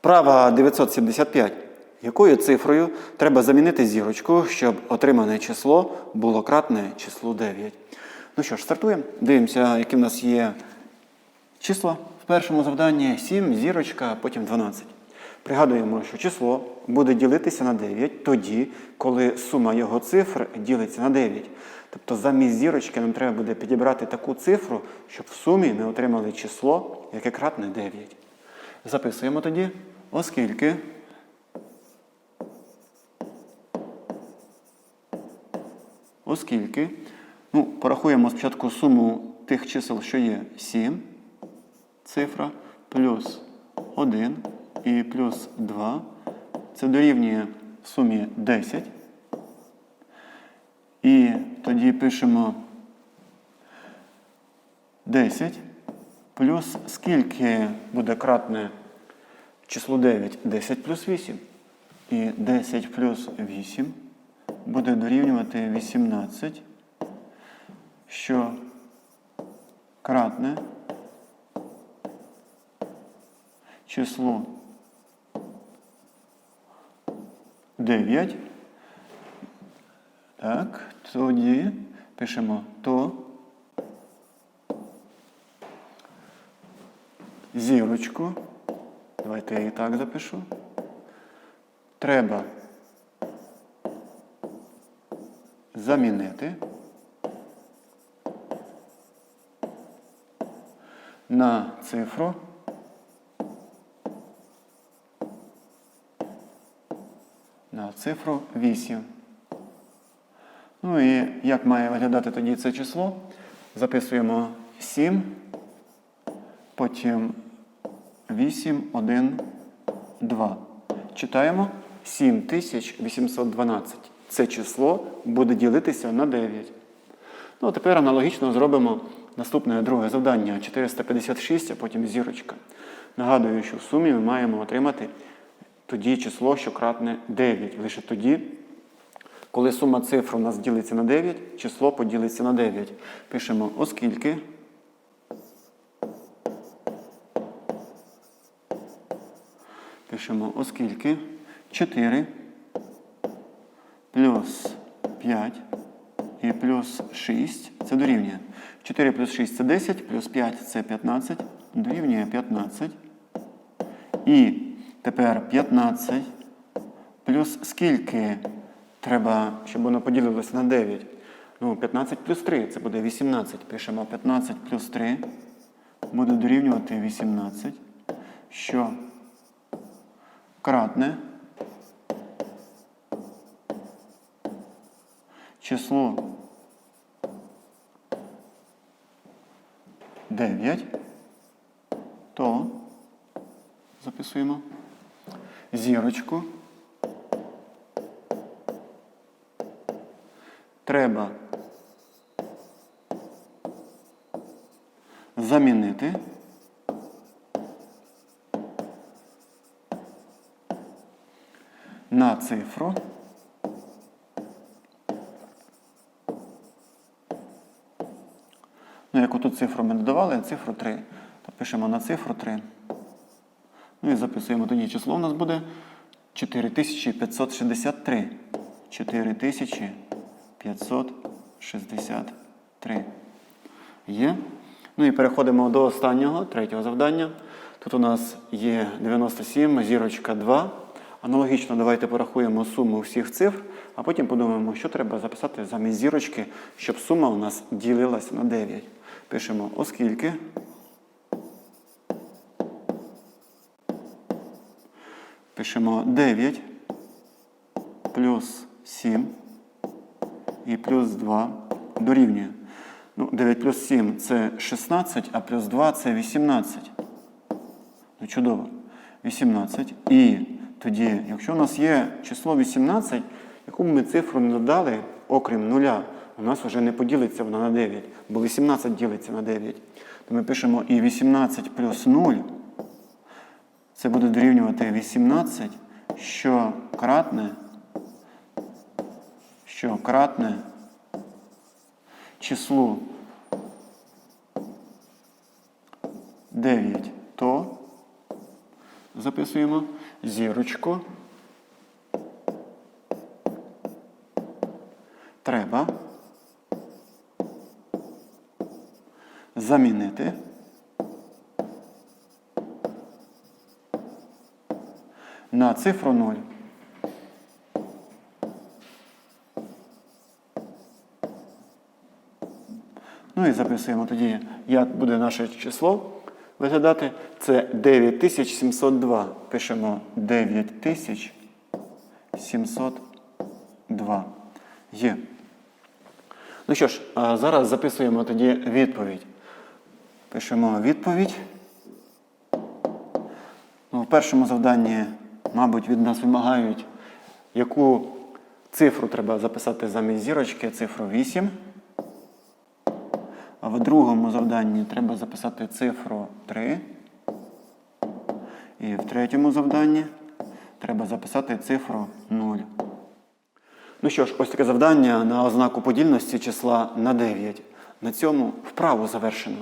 Вправа 975. Якою цифрою треба замінити зірочку, щоб отримане число було кратне числу 9? Ну що ж, стартуємо. Дивимося, які в нас є числа. В першому завданні 7, зірочка, потім 12. Пригадуємо, що число буде ділитися на 9 тоді, коли сума його цифр ділиться на 9. Тобто замість зірочки нам треба буде підібрати таку цифру, щоб в сумі ми отримали число, яке кратне 9. Записуємо тоді, оскільки оскільки, ну, порахуємо спочатку суму тих чисел, що є 7, цифра, плюс 1 і плюс 2. Це дорівнює сумі 10. І тоді пишемо 10 плюс скільки буде кратне число 9? 10 плюс 8. І 10 плюс 8 буде дорівнювати 18, що кратне число 9. Так, тоді пишемо то зірочку. Давайте я і так запишу. Треба замінити на цифру на цифру 8. Ну і як має виглядати тоді це число? Записуємо 7, потім 8, 1, 2. Читаємо 7812. Це число буде ділитися на 9. Ну, а тепер аналогічно зробимо наступне друге завдання 456, а потім зірочка. Нагадую, що в сумі ми маємо отримати тоді число, що кратне 9. Лише тоді, коли сума цифр у нас ділиться на 9, число поділиться на 9. Пишемо, оскільки. Пишемо, оскільки 4 плюс 5 і плюс 6 це дорівнює. 4 плюс 6 це 10, плюс 5 це 15, дорівнює 15. І тепер 15 плюс скільки треба, щоб воно поділилося на 9? Ну, 15 плюс 3 це буде 18. Пишемо 15 плюс 3 буде дорівнювати 18, що кратне число 9, то записуємо. Зірочку. Треба замінити цифру Ну, яку тут цифру ми додавали, цифру 3. То пишемо на цифру 3. Ну і записуємо тоді число у нас буде 4563. 4563. Є. Ну і переходимо до останнього, третього завдання. Тут у нас є 97, зірочка 2. Аналогічно давайте порахуємо суму всіх цифр, а потім подумаємо, що треба записати замість зірочки, щоб сума у нас ділилася на 9. Пишемо, оскільки. Пишемо 9 плюс 7 і плюс 2 дорівнює. Ну, 9 плюс 7 це 16, а плюс 2 це 18. Ну, чудово. 18. І тоді, якщо у нас є число 18, яку б ми цифру не додали, окрім нуля, у нас вже не поділиться вона на 9, бо 18 ділиться на 9. То ми пишемо і 18 плюс 0. Це буде дорівнювати 18, що кратне, що кратне числу 9, то записуємо зірочку. Треба замінити на цифру 0. Ну і записуємо тоді, як буде наше число виглядати. Це 9702. Пишемо 9702. Є. Ну що ж, зараз записуємо тоді відповідь. Пишемо відповідь. Ну, в першому завданні, мабуть, від нас вимагають, яку цифру треба записати замість зірочки, цифру 8. А в другому завданні треба записати цифру 3. І в третьому завданні треба записати цифру 0. Ну що ж, ось таке завдання на ознаку подільності числа на 9. На цьому вправу завершено.